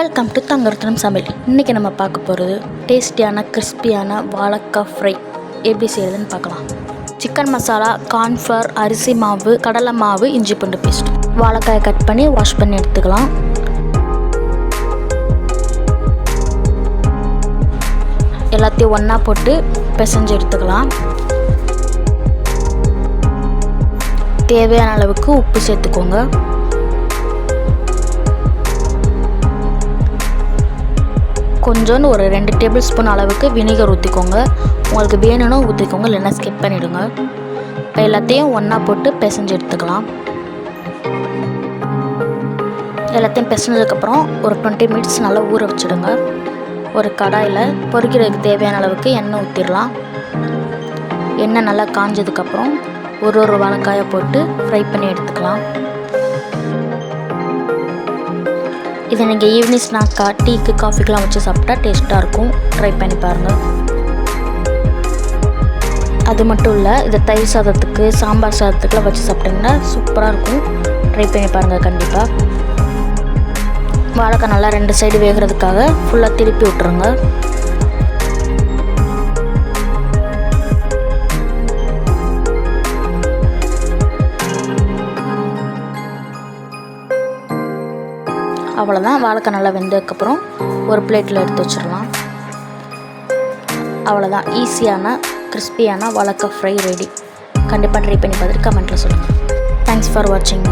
Welcome to Thangarathnam சமையல் இன்றைக்கி நம்ம பார்க்க போகிறது டேஸ்டியான கிறிஸ்பியான வாழைக்காய் ஃப்ரை எப்படி செய்கிறதுன்னு பார்க்கலாம். சிக்கன் மசாலா கார்ன்ஃப்ளவர் அரிசி மாவு கடலை மாவு இஞ்சி பூண்டு பேஸ்ட் வாழைக்காயை கட் பண்ணி வாஷ் பண்ணி எடுத்துக்கலாம். எல்லாத்தையும் ஒன்றா போட்டு பிசைஞ்சு எடுத்துக்கலாம். தேவையான அளவுக்கு உப்பு சேர்த்துக்கோங்க. கொஞ்சோண்டு ஒரு ரெண்டு டேபிள் ஸ்பூன் அளவுக்கு வினிகர் ஊற்றிக்கோங்க உங்களுக்கு வேணும்னா ஊற்றிக்கோங்க இல்லைன்னா ஸ்கிப் பண்ணிவிடுங்க இப்போ எல்லாத்தையும் ஒன்றா போட்டு பிசைஞ்சு எடுத்துக்கலாம். எல்லாத்தையும் பிசைஞ்சதுக்கப்புறம் ஒரு டுவெண்ட்டி மினிட்ஸ் நல்லா ஊற வச்சுடுங்க. ஒரு கடாயில் பொறுக்கிறதுக்கு தேவையான அளவுக்கு எண்ணெய் ஊற்றிடலாம் எண்ணெய் நல்லா காஞ்சதுக்கப்புறம் ஒரு ஒரு வாழைக்காயை போட்டு ஃப்ரை பண்ணி எடுத்துக்கலாம். இதை நீங்கள் ஈவினிங் ஸ்நாக்காக டீக்கு காஃபிக்கெலாம் வச்சு சாப்பிட்டா டேஸ்ட்டாக இருக்கும். ட்ரை பண்ணி பாருங்கள் அது மட்டும் இல்லை இதை தயிர் சாதத்துக்கு சாம்பார் சாதத்துக்குலாம் வச்சு சாப்பிட்டிங்கன்னா சூப்பராக இருக்கும். ட்ரை பண்ணி பாருங்கள் கண்டிப்பாக வாழைக்காய் நல்லா ரெண்டு சைடு வேகிறதுக்காக ஃபுல்லாக திருப்பி விட்ருங்க அவ்வளோதான் வாழைக்காய் நல்லா வெந்ததுக்கப்புறம் ஒரு பிளேட்டில் எடுத்து வச்சிடலாம். அவ்வளோதான் ஈஸியான கிறிஸ்பியான வாழைக்காய் ஃப்ரை ரெடி கண்டிப்பாக ட்ரை பண்ணி பார்த்துட்டு கமெண்ட்டில் சொல்லுங்கள் தேங்க்ஸ் ஃபார் வாட்சிங்